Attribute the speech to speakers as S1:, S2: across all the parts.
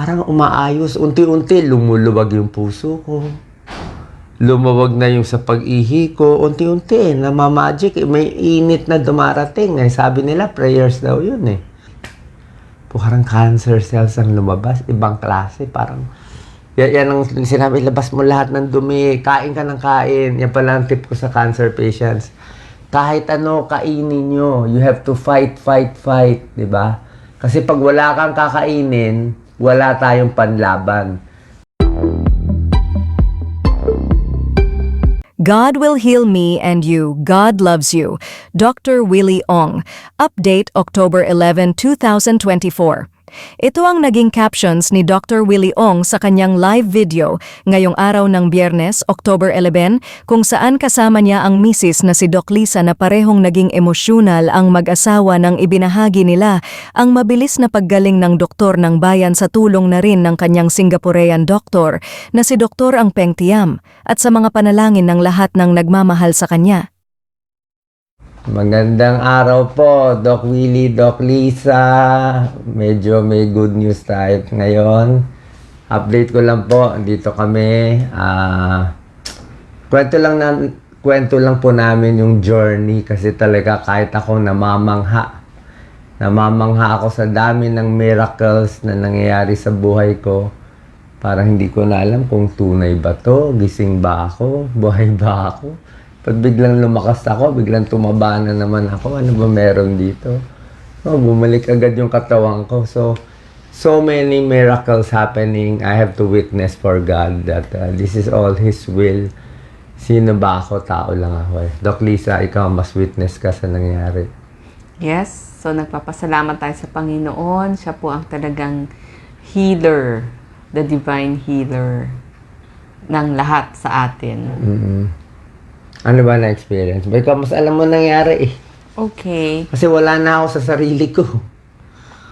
S1: parang umaayos. Unti-unti, lumuluwag yung puso ko. Lumawag na yung sa pag-ihi ko. Unti-unti, namamagic. May init na dumarating. Eh, sabi nila, prayers daw yun eh. Parang cancer cells ang lumabas. Ibang klase. Parang, yan, yan ang sinabi, labas mo lahat ng dumi. Kain ka ng kain. Yan pala ang tip ko sa cancer patients. Kahit ano, kainin nyo. You have to fight, fight, fight. ba? Kasi pag wala kang kakainin, wala tayong panlaban.
S2: God will heal me and you. God loves you. Dr. Willie Ong. Update October 11, 2024. Ito ang naging captions ni Dr. Willie Ong sa kanyang live video ngayong araw ng Biyernes, October 11, kung saan kasama niya ang misis na si Doc Lisa na parehong naging emosyonal ang mag-asawa nang ibinahagi nila ang mabilis na paggaling ng doktor ng bayan sa tulong na rin ng kanyang Singaporean doktor na si Dr. Ang Peng Tiam at sa mga panalangin ng lahat ng nagmamahal sa kanya.
S1: Magandang araw po, Doc Willie, Doc Lisa. Medyo may good news tayo ngayon. Update ko lang po, dito kami. Ah, kwento lang na, kwento lang po namin yung journey kasi talaga kahit ako namamangha. Namamangha ako sa dami ng miracles na nangyayari sa buhay ko. Parang hindi ko na alam kung tunay ba to, gising ba ako, buhay ba ako. Pag biglang lumakas ako, biglang tumaba na naman ako, ano ba meron dito? Oh, bumalik agad yung katawan ko. So, so many miracles happening. I have to witness for God that uh, this is all His will. Sino ba ako? Tao lang ako eh. Doc Lisa, ikaw mas witness ka sa nangyari.
S3: Yes, so nagpapasalamat tayo sa Panginoon. Siya po ang talagang healer, the divine healer ng lahat sa atin.
S1: mm Ano ba na-experience? Ikaw mas alam mo nangyari eh.
S3: Okay.
S1: Kasi wala na ako sa sarili ko.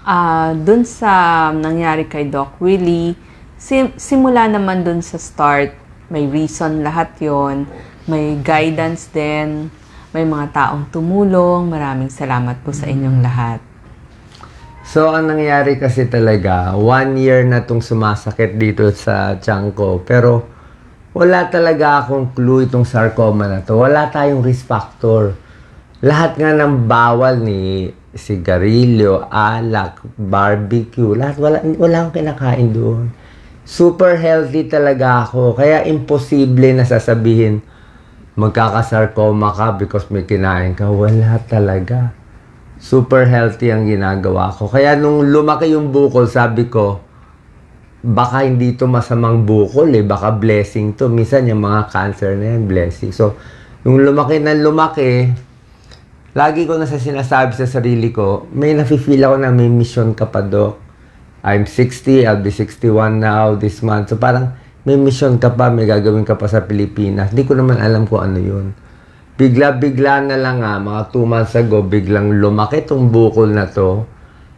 S3: Ah, dun sa nangyari kay Doc Willie, sim- simula naman dun sa start, may reason lahat yon may guidance din, may mga taong tumulong. Maraming salamat po sa inyong lahat.
S1: So, ang nangyari kasi talaga, one year na itong sumasakit dito sa tiyan ko. Pero, wala talaga akong clue itong sarcoma na to. Wala tayong risk factor. Lahat nga ng bawal ni sigarilyo, alak, barbecue, lahat wala, wala akong kinakain doon. Super healthy talaga ako. Kaya imposible na sasabihin, magkakasarcoma ka because may kinain ka. Wala talaga super healthy ang ginagawa ko. Kaya nung lumaki yung bukol, sabi ko, baka hindi to masamang bukol eh, baka blessing to. Minsan yung mga cancer na yan, blessing. So, nung lumaki na lumaki, lagi ko na sa sinasabi sa sarili ko, may nafe-feel ako na may mission ka pa, Doc. I'm 60, I'll be 61 now this month. So parang may mission ka pa, may gagawin ka pa sa Pilipinas. Hindi ko naman alam kung ano yun bigla-bigla na lang nga, mga 2 months ago, biglang lumaki tong bukol na to.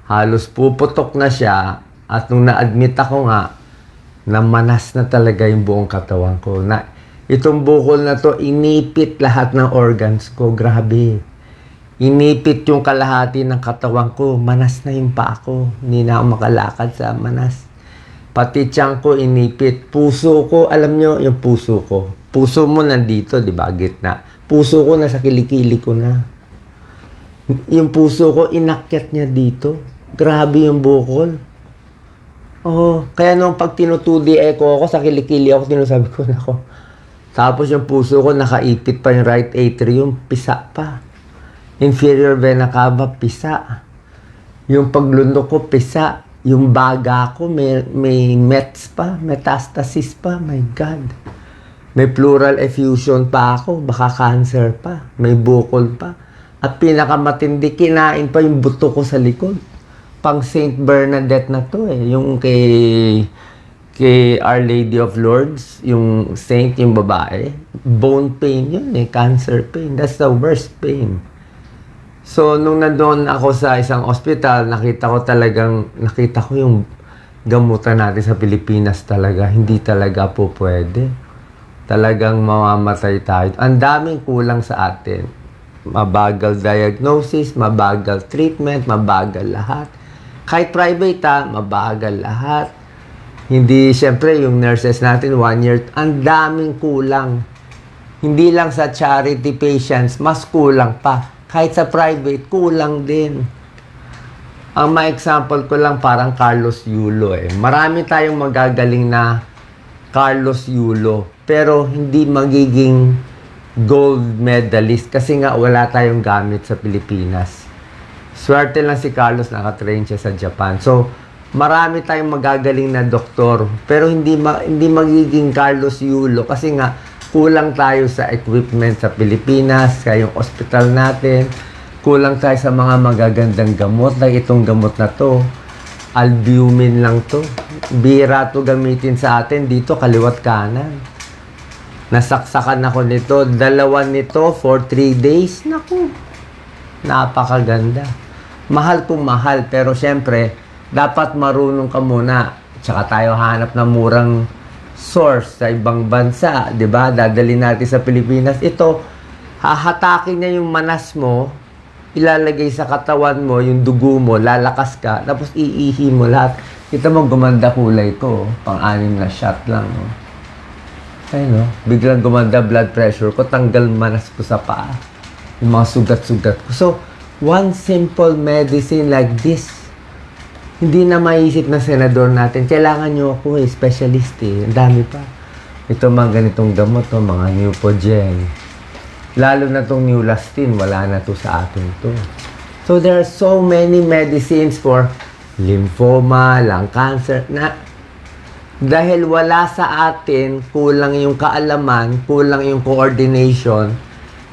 S1: Halos puputok na siya. At nung na-admit ako nga, namanas na talaga yung buong katawan ko. Na, itong bukol na to, inipit lahat ng organs ko. Grabe. Inipit yung kalahati ng katawan ko. Manas na yung paa ko. Hindi na ako makalakad sa manas. Pati tiyan ko inipit. Puso ko, alam nyo, yung puso ko. Puso mo nandito, di ba? Gitna. Puso ko nasa kilikili ko na. Yung puso ko, inakyat niya dito. Grabe yung bukol. Oo. Kaya nung pag tinutudi echo ako, sa kilikili ako, tinusabi ko na ako. Tapos yung puso ko, nakaipit pa yung right atrium, pisa pa. Inferior vena cava, pisa. Yung paglundok ko, pisa. Yung baga ko, may, may mets pa, metastasis pa. My God. May pleural effusion pa ako, baka cancer pa. May bukol pa. At pinakamatindi, kinain pa yung buto ko sa likod. Pang Saint Bernadette na to eh. Yung kay kay Our Lady of Lourdes, yung saint, yung babae. Bone pain yun eh, cancer pain. That's the worst pain. So, nung nandoon ako sa isang ospital, nakita ko talagang, nakita ko yung gamutan natin sa Pilipinas talaga. Hindi talaga po pwede. Talagang mamamatay tayo. Ang daming kulang sa atin. Mabagal diagnosis, mabagal treatment, mabagal lahat. Kahit private ha, mabagal lahat. Hindi, syempre, yung nurses natin, one year, ang daming kulang. Hindi lang sa charity patients, mas kulang pa. Kahit sa private, kulang din. Ang ma-example ko lang parang Carlos Yulo eh. Marami tayong magagaling na Carlos Yulo. Pero hindi magiging gold medalist kasi nga wala tayong gamit sa Pilipinas. Swerte lang si Carlos nakatrain siya sa Japan. So, marami tayong magagaling na doktor pero hindi ma- hindi magiging Carlos Yulo kasi nga kulang tayo sa equipment sa Pilipinas, kaya yung hospital natin, kulang tayo sa mga magagandang gamot like itong gamot na to. Albumin lang to. Bira to gamitin sa atin dito kaliwat kanan. Nasaksakan ako nito, dalawa nito for 3 days. Naku, napakaganda. Mahal kung mahal, pero syempre, dapat marunong ka muna. Tsaka tayo hanap ng murang source sa ibang bansa, 'di ba? Dadali natin sa Pilipinas. Ito, hahatakin niya yung manas mo, ilalagay sa katawan mo, yung dugo mo, lalakas ka, tapos iihi mo lahat. Kita mo, gumanda kulay ko. oh. Pang-anim na shot lang. Oh. Ayun, no? Biglang gumanda blood pressure ko, tanggal manas ko sa paa. Yung mga sugat-sugat ko. So, one simple medicine like this, hindi na maisip ng senador natin, kailangan nyo ako eh, specialist eh. Ang dami pa. Ito mga ganitong gamot, to, mga Neupogen. Lalo na tong Neulastin, wala na to sa atin to. So, there are so many medicines for lymphoma, lung cancer, na dahil wala sa atin, kulang yung kaalaman, kulang yung coordination,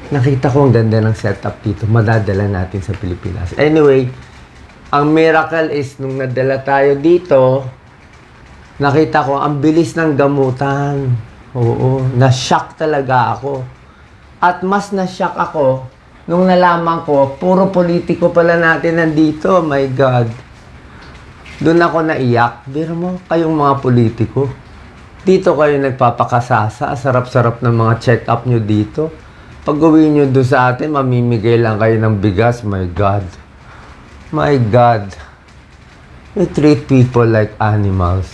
S1: nakita ko ang ganda ng setup dito. Madadala natin sa Pilipinas. Anyway, ang miracle is nung nadala tayo dito, nakita ko ang bilis ng gamutan. Oo, na-shock talaga ako. At mas na-shock ako nung nalaman ko, puro politiko pala natin nandito. My God. Doon ako naiyak. Biro mo, kayong mga politiko. Dito kayo nagpapakasasa. Sarap-sarap ng mga check-up nyo dito. Pag uwi nyo doon sa atin, mamimigay lang kayo ng bigas. My God. My God. We treat people like animals.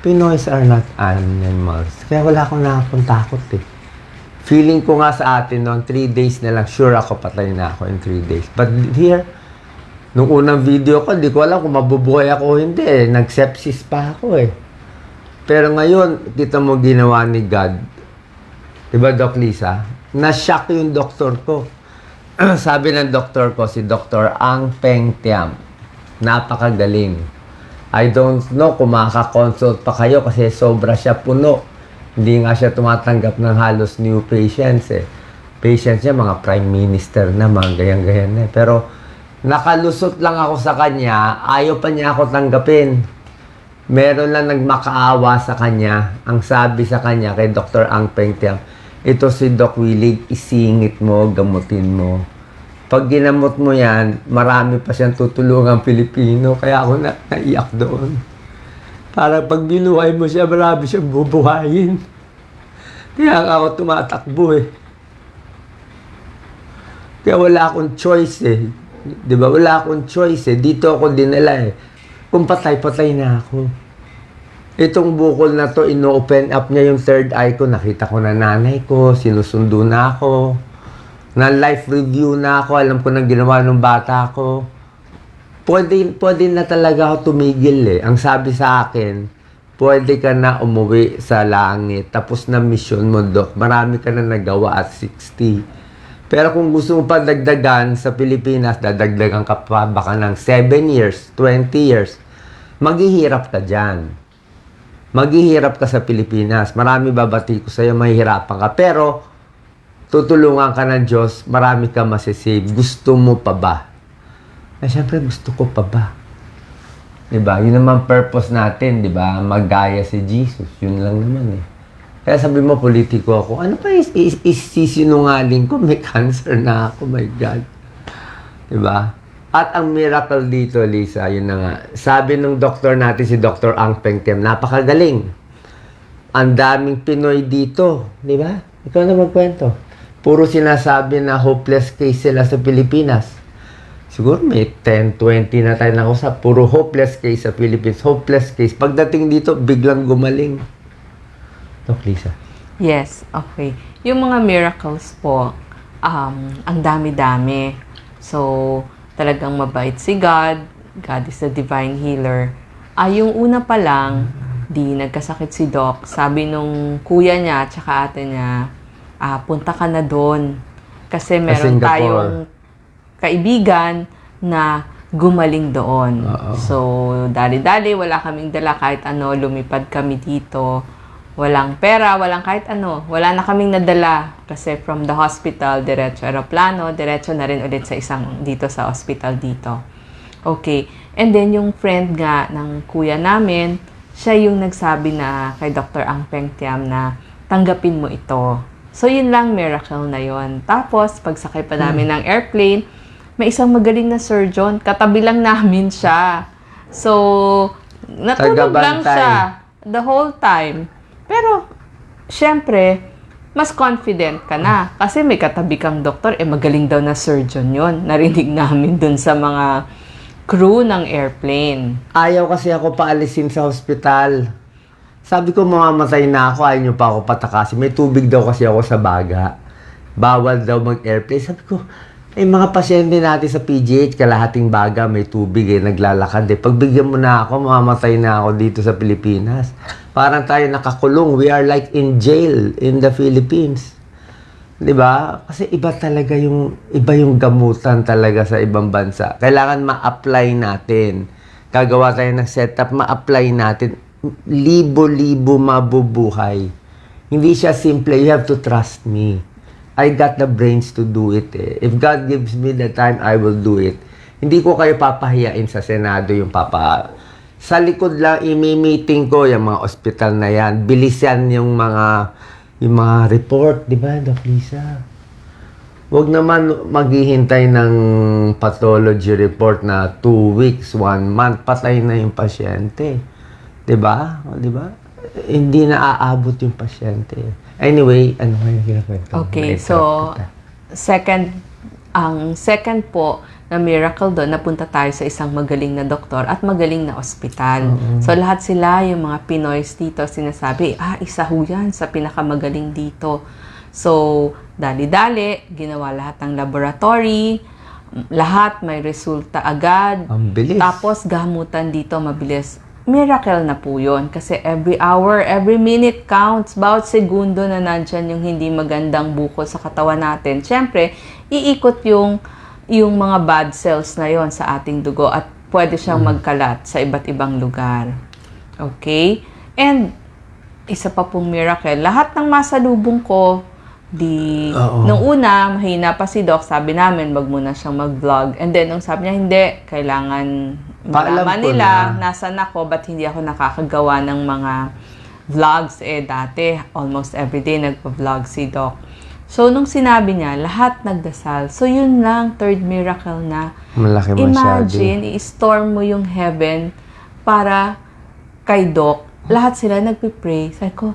S1: Pinoys are not animals. Kaya wala akong nakapuntakot eh. Feeling ko nga sa atin noon, 3 days na lang, sure ako patay na ako in 3 days. But here, nung unang video ko, di ko alam kung mabubuhay ako o hindi eh. Nag-sepsis pa ako eh. Pero ngayon, kita mo ginawa ni God. Diba, Doc Lisa? Na-shock yung doktor ko. Sabi ng doktor ko, si Dr. Ang Peng Tiam. Napakagaling. I don't know kung makaka-consult pa kayo kasi sobra siya puno. Hindi nga siya tumatanggap ng halos new patients eh. Patients niya, mga prime minister na, mga ganyan-ganyan eh. Pero nakalusot lang ako sa kanya, ayaw pa niya ako tanggapin. Meron lang nagmakaawa sa kanya. Ang sabi sa kanya kay Dr. Ang Peng Tiam, ito si Doc Willig, isingit mo, gamutin mo. Pag ginamot mo yan, marami pa siyang tutulungang Pilipino. Kaya ako na, naiyak doon. Para pag binuhay mo siya, marami siyang bubuhayin. Kaya ako tumatakbo eh. Kaya wala akong choice eh. Di ba? Wala akong choice eh. Dito ako dinala eh. Kung patay-patay na ako. Itong bukol na to, ino-open up niya yung third eye ko. Nakita ko na nanay ko, sinusundo na ako. Na life review na ako, alam ko na ginawa ng bata ko. Pwede, pwede na talaga ako tumigil eh. Ang sabi sa akin, pwede ka na umuwi sa langit. Tapos na mission mo, Dok. Marami ka na nagawa at 60. Pero kung gusto mo pa dagdagan sa Pilipinas, dadagdagan ka pa baka ng 7 years, 20 years, maghihirap ka dyan. Maghihirap ka sa Pilipinas. Marami babati ko sa'yo, mahihirapan ka. Pero, tutulungan ka ng Diyos, marami ka masisave. Gusto mo pa ba? Eh, syempre, gusto ko pa ba? Diba? Yun naman purpose natin, di ba? Maggaya si Jesus. Yun lang naman eh. Kaya sabi mo, politiko ako. Ano pa is, is, isisinungaling ko? May cancer na ako. My God. Diba? At ang miracle dito, Lisa, yun na nga. Sabi ng doktor natin, si Dr. Ang Peng Tiem, napakagaling. Ang daming Pinoy dito. Di ba? Ikaw na magkwento. Puro sinasabi na hopeless case sila sa Pilipinas. siguro may 10, 20 na tayo nakusap. Puro hopeless case sa Philippines. Hopeless case. Pagdating dito, biglang gumaling. Doc Lisa.
S3: Yes, okay. Yung mga miracles po, um, ang dami-dami. So, talagang mabait si God. God is a divine healer. Ah, yung una pa lang, di nagkasakit si Doc. Sabi nung kuya niya at saka ate niya, ah, punta ka na doon. Kasi meron
S1: Singapore.
S3: tayong kaibigan na gumaling doon.
S1: Oo.
S3: So, dali-dali, wala kaming dala kahit ano, lumipad kami dito. Walang pera, walang kahit ano. Wala na kaming nadala kasi from the hospital, diretso aeroplano, diretso na rin ulit sa isang dito sa hospital dito. Okay. And then yung friend nga ng kuya namin, siya yung nagsabi na kay Dr. Ang Peng Tiam na tanggapin mo ito. So yun lang miracle na yon. Tapos pagsakay pa namin ng airplane, may isang magaling na surgeon, katabi lang namin siya. So natulog lang siya the whole time. Pero syempre, mas confident ka na. Kasi may katabi kang doktor, eh magaling daw na surgeon yon Narinig namin dun sa mga crew ng airplane.
S1: Ayaw kasi ako paalisin sa hospital. Sabi ko, mamamatay na ako, ayaw nyo pa ako patakasin. May tubig daw kasi ako sa baga. Bawal daw mag-airplane. Sabi ko, eh mga pasyente natin sa PGH, kalahating baga, may tubig eh, naglalakad eh. Pagbigyan mo na ako, mamamatay na ako dito sa Pilipinas. Parang tayo nakakulong. We are like in jail in the Philippines. 'Di ba? Kasi iba talaga yung iba yung gamutan talaga sa ibang bansa. Kailangan ma-apply natin. Gagawa tayo ng setup, ma-apply natin. Libo-libo mabubuhay. Hindi siya simple, you have to trust me. I got the brains to do it eh. If God gives me the time, I will do it. Hindi ko kayo papahiyain sa Senado yung papa... Sa likod lang, imi-meeting ko yung mga ospital na yan. Bilisan yung mga yung mga report, di ba, Doc Lisa? Huwag naman maghihintay ng pathology report na two weeks, one month, patay na yung pasyente. Di ba? Di ba? Hindi na aabot yung pasyente. Anyway, ano nga yung kinakwento?
S3: Okay, so
S1: kita.
S3: second ang second po na miracle doon, napunta tayo sa isang magaling na doktor at magaling na ospital. So lahat sila, yung mga Pinoys dito, sinasabi, ah, isa ho yan sa pinakamagaling dito. So, dali-dali, ginawa lahat ng laboratory, lahat may resulta agad.
S1: Ang bilis.
S3: Tapos, gamutan dito, mabilis. Miracle na po yun. Kasi every hour, every minute counts. Bawat segundo na nandyan yung hindi magandang bukol sa katawan natin. Siyempre, iikot yung, yung mga bad cells na yon sa ating dugo at pwede siyang magkalat sa iba't ibang lugar. Okay? And, isa pa pong miracle, lahat ng masalubong ko, di,
S1: Oo.
S3: nung una, mahina pa si Doc, sabi namin, wag muna siyang mag-vlog. And then, nung sabi niya, hindi, kailangan
S1: Paalam
S3: malaman
S1: ko
S3: nila,
S1: na.
S3: nasan ako, ba't hindi ako nakakagawa ng mga vlogs. Eh, dati, almost everyday, nagpa-vlog si Doc. So, nung sinabi niya, lahat nagdasal. So, yun lang, third miracle na.
S1: Malaki masyado.
S3: Imagine, i-storm mo yung heaven para kay Doc. Lahat sila nagpipray. Sabi ko,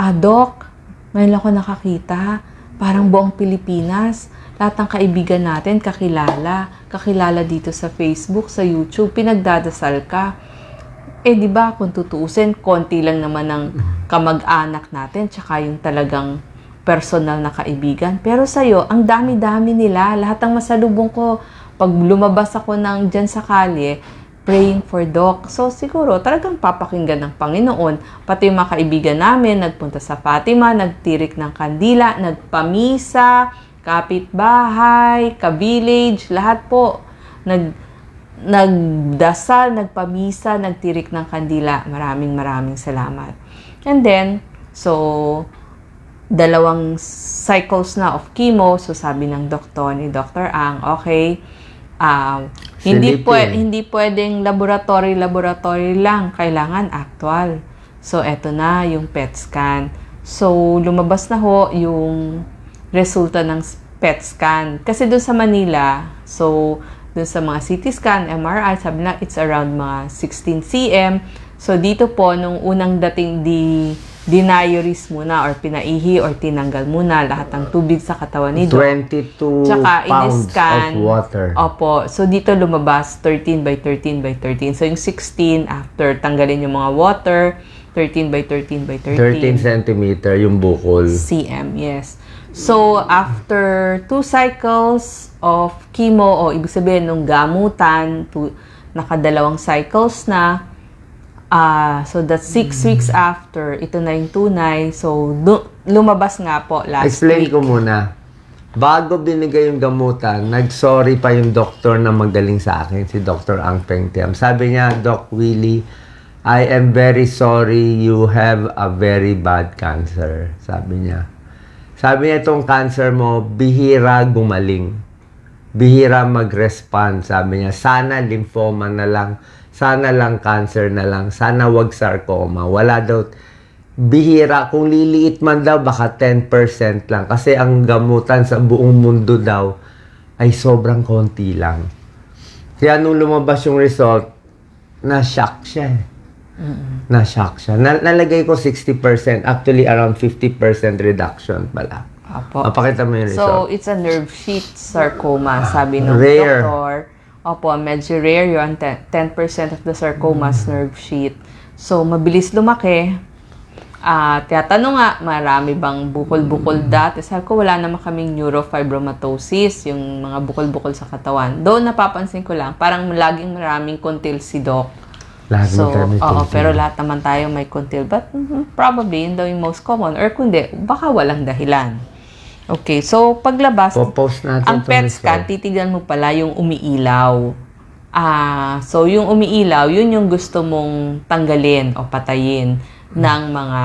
S3: ah, Doc, ngayon ako nakakita. Parang buong Pilipinas. Lahat ng kaibigan natin, kakilala. Kakilala dito sa Facebook, sa YouTube. Pinagdadasal ka. Eh, di ba, kung tutuusin, konti lang naman ng kamag-anak natin, tsaka yung talagang personal na kaibigan. Pero sa'yo, ang dami-dami nila. Lahat ng masalubong ko, pag lumabas ako ng dyan sa kalye, praying for Doc. So, siguro, talagang papakinggan ng Panginoon. Pati yung mga kaibigan namin, nagpunta sa Fatima, nagtirik ng kandila, nagpamisa, kapitbahay, ka-village, lahat po. Nag, nagdasal, nagpamisa, nagtirik ng kandila. Maraming maraming salamat. And then, so, dalawang cycles na of chemo. So, sabi ng doktor, ni Dr. Ang, okay, um, hindi,
S1: Silipin.
S3: pwe- hindi pwedeng laboratory-laboratory lang. Kailangan actual. So, eto na yung PET scan. So, lumabas na ho yung resulta ng PET scan. Kasi doon sa Manila, so, doon sa mga CT scan, MRI, sabi na it's around mga 16 cm. So, dito po, nung unang dating di diniuris muna or pinaihi or tinanggal muna lahat ng tubig sa katawan ni Doc.
S1: 22
S3: Tsaka
S1: pounds of water.
S3: Opo. So, dito lumabas 13 by 13 by 13. So, yung 16, after tanggalin yung mga water, 13 by 13 by
S1: 13 centimeter yung bukol.
S3: cm, yes. So, after two cycles of chemo, o ibig sabihin nung gamutan, two, nakadalawang cycles na, ah so that's six weeks after, ito na yung tunay. So, lumabas nga po last
S1: Explain
S3: week.
S1: ko muna. Bago binigay yung gamutan, nag-sorry pa yung doktor na magaling sa akin, si Dr. Ang Peng Tiam. Sabi niya, Doc Willie, I am very sorry you have a very bad cancer. Sabi niya. Sabi niya, itong cancer mo, bihira gumaling. Bihira mag-respond. Sabi niya, sana lymphoma na lang. Sana lang cancer na lang. Sana wag sarcoma. Wala daw, bihira. Kung liliit man daw, baka 10% lang. Kasi ang gamutan sa buong mundo daw ay sobrang konti lang. Kaya nung lumabas yung result, na-shock siya eh. Na-shock siya. Na- nalagay ko 60%. Actually, around 50% reduction pala.
S3: Opo.
S1: Mapakita mo yung result.
S3: So, it's a nerve sheath sarcoma, sabi ng
S1: Rare.
S3: doktor. Opo, medyo rare yun. 10%, 10% of the sarcomas nerve sheath. So, mabilis lumaki. Ah, tiyatanong nga, marami bang bukol-bukol dati? Sabi ko, wala naman kaming neurofibromatosis, yung mga bukol-bukol sa katawan. Doon napapansin ko lang, parang laging maraming kontil si Doc.
S1: Lahat
S3: So,
S1: may
S3: oo, pero lahat naman tayo may kontil. But mhm, probably, yun daw yung most common. Or kundi, baka walang dahilan. Okay, so paglabas,
S1: Po-post natin
S3: ang PET scan, titignan mo pala yung umiilaw. Ah, so yung umiilaw, yun yung gusto mong tanggalin o patayin ng mga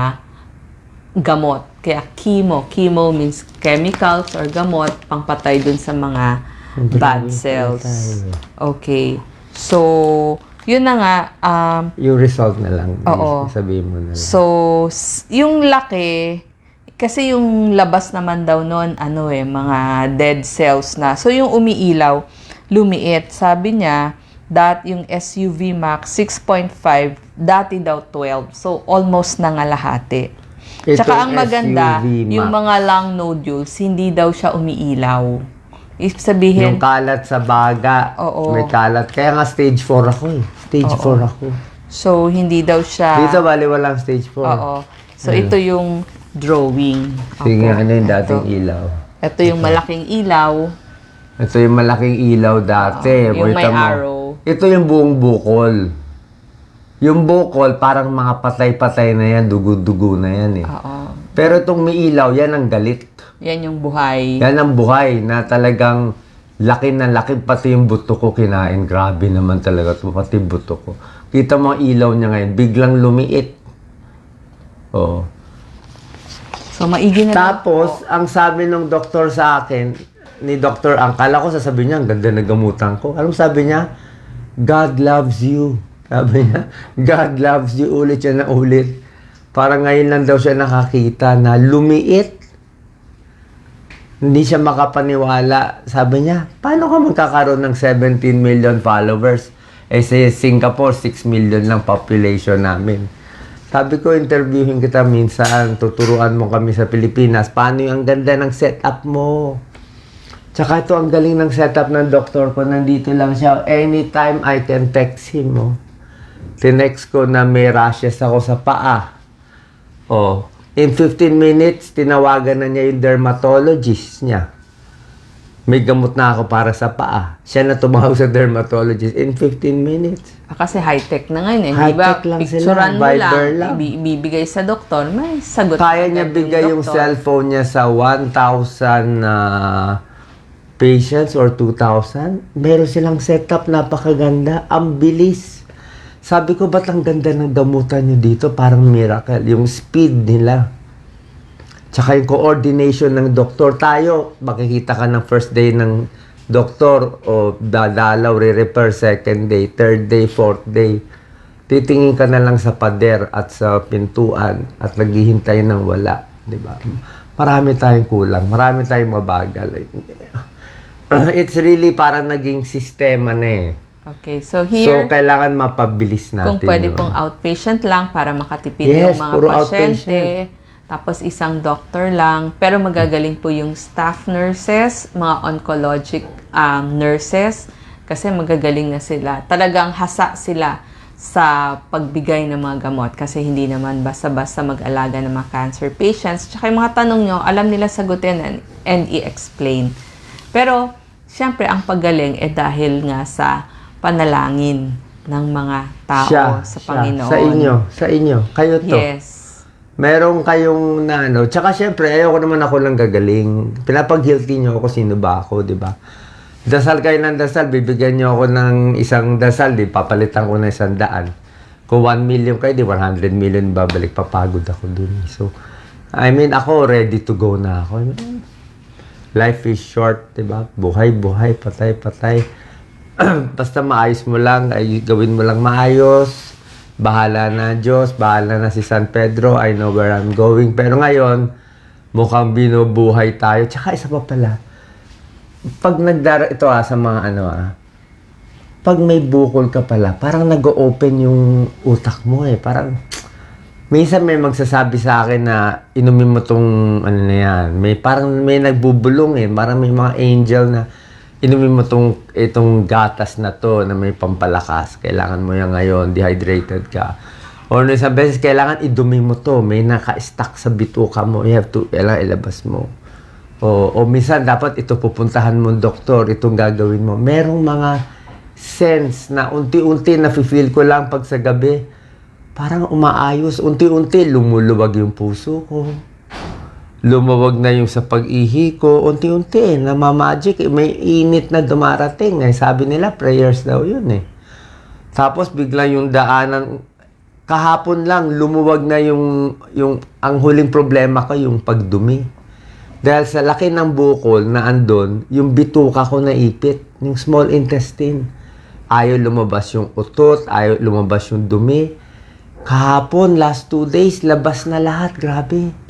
S3: gamot. Kaya chemo, chemo means chemicals or gamot pangpatay dun sa mga bad cells. Okay. So, yun na nga, um,
S1: Yung result na lang.
S3: Oo.
S1: Sabihin mo na lang.
S3: So, s- yung laki, kasi yung labas naman daw noon, ano eh, mga dead cells na. So, yung umiilaw, lumiit. Sabi niya, that yung SUV max 6.5, dati daw 12. So, almost nangalahati.
S1: Itong
S3: Tsaka ang maganda,
S1: SUV
S3: yung
S1: Max.
S3: mga lung nodules, hindi daw siya umiilaw. Ibig sabihin,
S1: Yung kalat sa baga.
S3: Oo.
S1: May kalat. Kaya nga stage 4 ako eh. Stage 4 ako.
S3: so hindi daw siya...
S1: Dito bali walang stage 4.
S3: Oo. So, ito yung drawing.
S1: Sige,
S3: Opo.
S1: ano yung dating
S3: Ito.
S1: ilaw?
S3: Ito yung malaking ilaw.
S1: Ito yung malaking ilaw dati.
S3: Oo, yung may
S1: mo.
S3: arrow.
S1: Ito yung buong bukol. Yung bukol, parang mga patay-patay na yan, dugo-dugo na yan eh.
S3: Oo.
S1: Pero itong may ilaw, yan ang galit.
S3: Yan yung buhay.
S1: Yan ang buhay na talagang laki na laki. Pati yung buto ko kinain. Grabe naman talaga ito. Pati buto ko. Kita mo ilaw niya ngayon. Biglang lumiit. Oo.
S3: So, maigi na lang.
S1: Tapos, ang sabi ng doktor sa akin, ni Dr. Ang, kala ko sasabihin niya, ang ganda na gamutan ko. Alam sabi niya? God loves you. Sabi niya, God loves you. Ulit siya na ulit. Parang ngayon lang daw siya nakakita na lumiit. Hindi siya makapaniwala. Sabi niya, paano ka magkakaroon ng 17 million followers? Eh, sa Singapore, 6 million lang population namin. Sabi ko, interviewin kita minsan, tuturuan mo kami sa Pilipinas. Paano yung ang ganda ng setup mo? Tsaka ito, ang galing ng setup ng doktor ko. Nandito lang siya. Anytime I can text him. Oh. Tinext ko na may rashes ako sa paa. Oh. In 15 minutes, tinawagan na niya yung dermatologist niya. May gamot na ako para sa paa. Siya na tumawag sa dermatologist in 15 minutes.
S3: Ah, Kasi high-tech na ngayon eh.
S1: High-tech lang sila.
S3: Picturean mo
S1: Viber
S3: lang,
S1: lang.
S3: ibi- ibibigay sa doktor, may sagot.
S1: Kaya niya bigay yung
S3: doktor.
S1: cellphone niya sa 1,000 na patients or 2,000. Meron silang setup, napakaganda. Ang bilis. Sabi ko, ba't ang ganda ng gamutan niyo dito? Parang miracle. Yung speed nila. Tsaka yung coordination ng doktor. Tayo, makikita ka ng first day ng doktor o dadalaw, re-repair second day, third day, fourth day. Titingin ka na lang sa pader at sa pintuan at naghihintay ng wala. Di ba? Marami tayong kulang. Marami tayong mabagal. It's really parang naging sistema na eh.
S3: Okay, so
S1: So,
S3: here,
S1: kailangan mapabilis natin
S3: kung pwede
S1: yun.
S3: pong outpatient lang para makatipid
S1: Yes,
S3: yung mga
S1: puro
S3: pasyente. Tapos isang doctor lang. Pero magagaling po yung staff nurses, mga oncologic um, nurses. Kasi magagaling na sila. Talagang hasa sila sa pagbigay ng mga gamot. Kasi hindi naman basta-basta mag-alaga ng mga cancer patients. Tsaka yung mga tanong nyo, alam nila sagutin and, and i-explain. Pero, syempre, ang paggaling eh dahil nga sa panalangin ng mga tao
S1: siya,
S3: sa
S1: siya,
S3: Panginoon.
S1: Sa inyo, sa inyo. Kayo to.
S3: Yes.
S1: Meron kayong na ano. Tsaka syempre, ayoko naman ako lang gagaling. Pinapag-guilty nyo ako sino ba ako, di ba? Dasal kayo ng dasal, bibigyan nyo ako ng isang dasal, di papalitan ko na isang daan. Kung 1 million kayo, di 100 million babalik, papagod ako dun. So, I mean, ako ready to go na ako. Life is short, di ba? Buhay, buhay, patay, patay. Basta maayos mo lang, ay gawin mo lang maayos. Bahala na Diyos, bahala na si San Pedro, I know where I'm going. Pero ngayon, mukhang binubuhay tayo. Tsaka isa pa pala, pag nagdara, ito ah, sa mga ano ah, pag may bukol ka pala, parang nag-open yung utak mo eh. Parang, minsan may magsasabi sa akin na inumin mo tong ano na yan. May parang may nagbubulong eh. Parang may mga angel na inumin mo tong itong gatas na to na may pampalakas. Kailangan mo yan ngayon, dehydrated ka. O no, isang beses, kailangan idumi mo to. May naka-stack sa bituka mo. You have to, kailangan ilabas mo. O, o minsan, dapat ito pupuntahan mo doktor, itong gagawin mo. Merong mga sense na unti-unti na-feel ko lang pag sa gabi, parang umaayos. Unti-unti, lumuluwag yung puso ko. Lumawag na yung sa pag-ihi ko. Unti-unti, namamagic. May init na dumarating. Eh, sabi nila, prayers daw yun eh. Tapos bigla yung daanan, kahapon lang, lumuwag na yung, yung, ang huling problema ko, yung pagdumi. Dahil sa laki ng bukol na andon, yung bituka ko naipit, yung small intestine. Ayaw lumabas yung utot, ayaw lumabas yung dumi. Kahapon, last two days, labas na lahat. Grabe.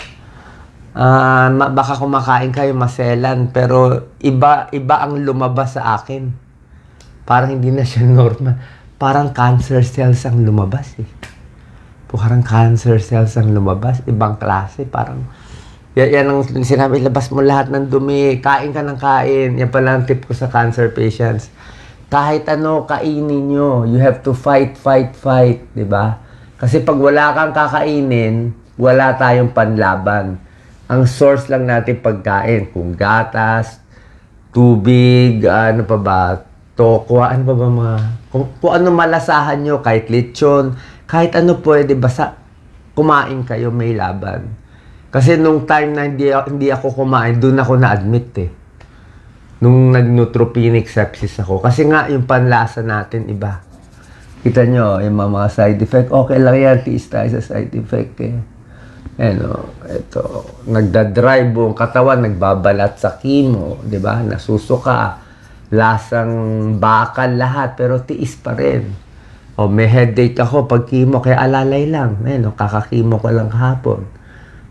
S1: Ma- baka kumakain kayo maselan, pero iba iba ang lumabas sa akin. Parang hindi na siya normal. Parang cancer cells ang lumabas eh. Parang cancer cells ang lumabas. Ibang klase. Parang, yan, yan ang sinabi, labas mo lahat ng dumi. Kain ka ng kain. Yan pala ang tip ko sa cancer patients. Kahit ano, kainin nyo. You have to fight, fight, fight. 'di ba? Kasi pag wala kang kakainin, wala tayong panlaban. Ang source lang natin pagkain. Kung gatas, tubig, ano pa ba, tokwa, ano pa ba mga, kung, kung ano malasahan nyo, kahit lechon, kahit ano pwede, basta kumain kayo, may laban. Kasi nung time na hindi, hindi ako kumain, doon ako na-admit eh. Nung nag-neutropenic sepsis ako. Kasi nga, yung panlasa natin, iba. Kita nyo, yung mga, side effect, okay lang yan, tiis tayo sa side effect eh. Ano, ito, nagda-dry buong katawan, nagbabalat sa chemo, di ba? Nasusuka, lasang bakal lahat, pero tiis pa rin. O may headache ako pag chemo, kaya alalay lang. Ano, kakakimo ko lang kahapon.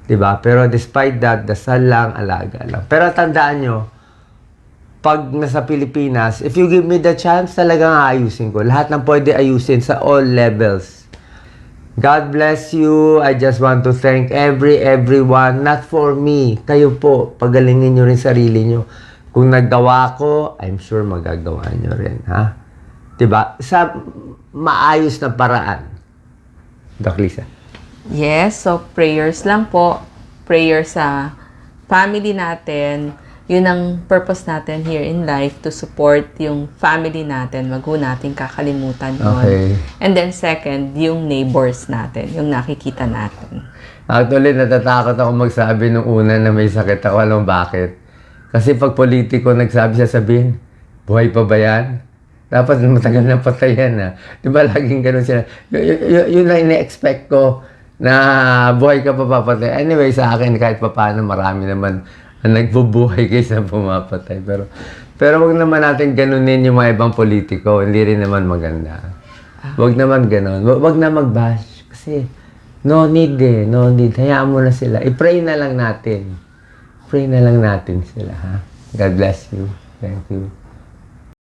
S1: Di ba? Pero despite that, dasal lang, alaga lang. Pero tandaan nyo, pag nasa Pilipinas, if you give me the chance, talagang aayusin ko. Lahat ng pwede ayusin sa all levels. God bless you. I just want to thank every, everyone. Not for me. Kayo po. Pagalingin nyo rin sarili nyo. Kung naggawa ko, I'm sure magagawa nyo rin. Ha? 'Di ba? Sa maayos na paraan. Doc Lisa.
S3: Yes, so prayers lang po. Prayers sa family natin. Yun ang purpose natin here in life to support yung family natin. Wag ho natin kakalimutan yun.
S1: Okay.
S3: And then second, yung neighbors natin, yung nakikita natin.
S1: Actually, natatakot ako magsabi nung una na may sakit ako. Alam bakit? Kasi pag politiko nagsabi siya sabihin, buhay pa ba yan? Dapat matagal na patay yan na. Di ba laging ganun sila? Y- y- y- yun lang ina-expect ko na buhay ka pa papatay. Anyway, sa akin kahit pa paano marami naman ang nagbubuhay kaysa pumapatay. Pero pero wag naman natin ganunin yung mga ibang politiko. Hindi rin naman maganda. Wag naman ganun. Wag, wag na mag-bash. Kasi no need eh. No need. Hayaan mo na sila. I-pray na lang natin. Pray na lang natin sila, ha? God bless you. Thank you.